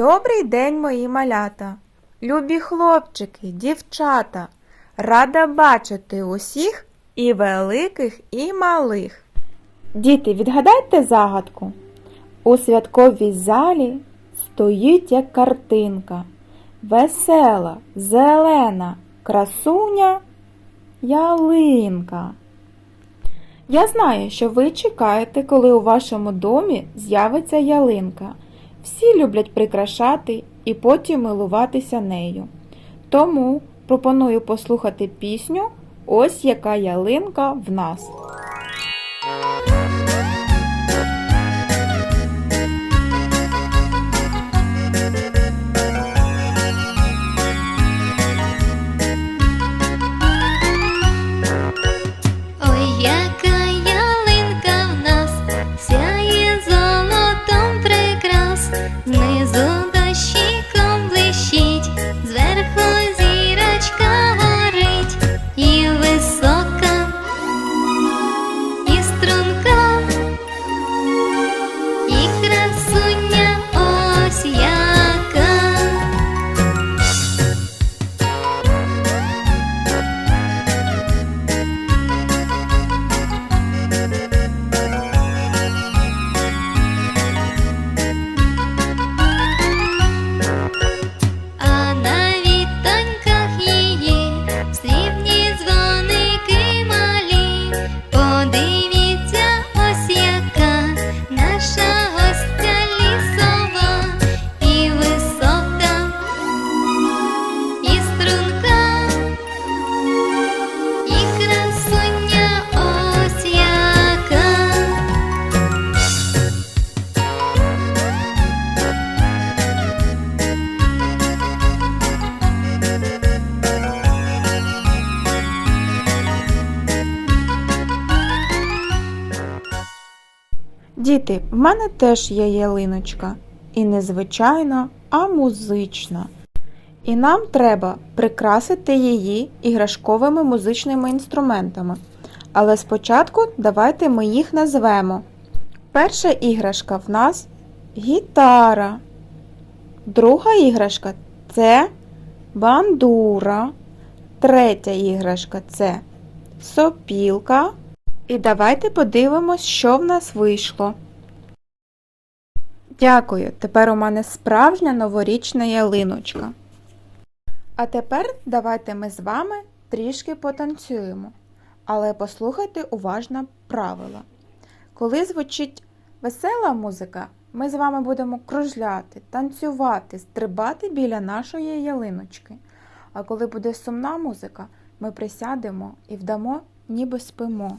Добрий день, мої малята, любі хлопчики, дівчата. Рада бачити усіх і великих, і малих. Діти, відгадайте загадку. У святковій залі стоїть як картинка. Весела, зелена, красуня, ялинка. Я знаю, що ви чекаєте, коли у вашому домі з'явиться ялинка. Всі люблять прикрашати і потім милуватися нею. Тому пропоную послухати пісню Ось яка ялинка в нас. Діти, в мене теж є ялиночка. І не звичайна, а музична. І нам треба прикрасити її іграшковими музичними інструментами. Але спочатку давайте ми їх назвемо. Перша іграшка в нас гітара. Друга іграшка це бандура. Третя іграшка це сопілка. І давайте подивимось, що в нас вийшло. Дякую. Тепер у мене справжня новорічна ялиночка. А тепер давайте ми з вами трішки потанцюємо. Але послухайте уважно правила. Коли звучить весела музика, ми з вами будемо кружляти, танцювати, стрибати біля нашої ялиночки. А коли буде сумна музика, ми присядемо і вдамо, ніби спимо.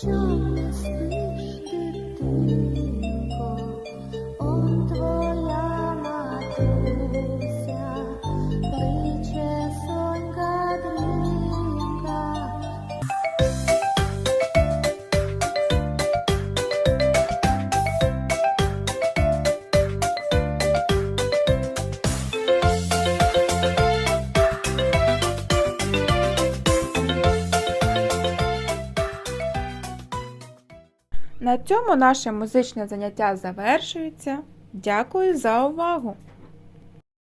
чом не На цьому наше музичне заняття завершується. Дякую за увагу!